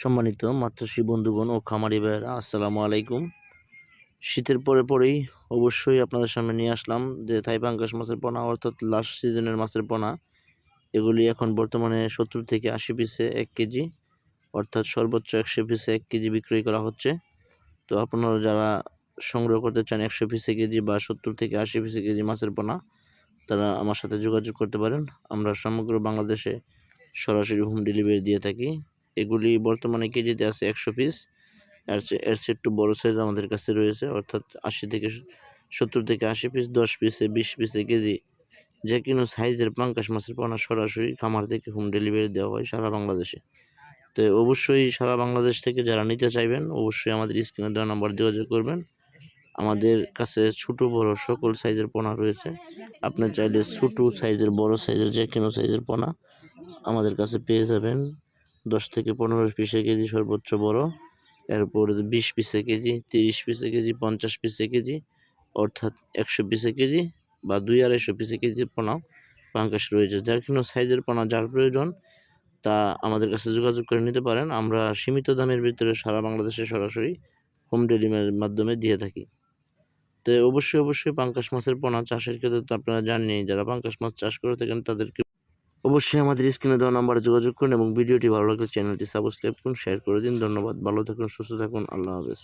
সম্মানিত মাতৃশ্রী বন্ধুগণ ও খামারি ভাইয়েরা, আসসালামু আলাইকুম। শীতের পরে পরেই অবশ্যই আপনাদের সামনে নিয়ে আসলাম যে থাই পাঙ্কাশ মাছের পোনা অর্থাৎ লাস্ট সিজনের মাছের পোনা। এগুলি এখন বর্তমানে সত্তর থেকে আশি পিসে এক কেজি, অর্থাৎ সর্বোচ্চ একশো পিসে এক কেজি বিক্রয় করা হচ্ছে। তো আপনারা যারা সংগ্রহ করতে চান একশো পিসে কেজি বা সত্তর থেকে আশি পিসে কেজি মাছের পোনা, তারা আমার সাথে যোগাযোগ করতে পারেন। আমরা সমগ্র বাংলাদেশে সরাসরি হোম ডেলিভারি দিয়ে থাকি। এগুলি বর্তমানে কেজিতে আছে একশো পিস। এর চেয়ে এর চেয়ে একটু বড়ো সাইজ আমাদের কাছে রয়েছে, অর্থাৎ আশি থেকে সত্তর থেকে আশি পিস, দশ পিসে, বিশ পিসে কেজি। যে কোনো সাইজের পাঙ্কাশ মাছের পোনা সরাসরি খামার থেকে হোম ডেলিভারি দেওয়া হয় সারা বাংলাদেশে। তো অবশ্যই সারা বাংলাদেশ থেকে যারা নিতে চাইবেন, অবশ্যই আমাদের স্ক্রিনে দেওয়া নাম্বার যোগাযোগ করবেন। আমাদের কাছে ছোট, বড় সকল সাইজের পোনা রয়েছে। আপনি চাইলে ছোট সাইজের, বড় সাইজের, যে কোনো সাইজের পোনা আমাদের কাছে পেয়ে যাবেন। দশ থেকে পনেরো পিসে কেজি সর্বোচ্চ বড়। এরপর বিশ পিসে কেজি, তিরিশ পিসে কেজি, পঞ্চাশ পিসে কেজি, অর্থাৎ একশো পিসে কেজি বা দুই আড়াইশো পিসে কেজি পোনা পাঙ্কাশ রয়েছে। যার কোনো সাইজের পোনা যার প্রয়োজন তা আমাদের কাছে যোগাযোগ করে নিতে পারেন। আমরা সীমিত দামের ভিতরে সারা বাংলাদেশে সরাসরি হোম ডেলিভারির মাধ্যমে দিয়ে থাকি। তো অবশ্যই অবশ্যই পাঙ্কাশ মাছের পোনা চাষের ক্ষেত্রে তো আপনারা জানেনই, যারা পাঙ্কাশ মাছ চাষ করে থাকেন তাদেরকে অবশ্যই আমাদের স্ক্রিনে দেওয়া নাম্বারে যোগাযোগ করুন এবং ভিডিওটি ভালো লাগলে চ্যানেলটি সাবস্ক্রাইব করুন শেয়ার করে দিন। ধন্যবাদ, ভালো থাকুন, সুস্থ থাকুন, আল্লাহ হাফেজ।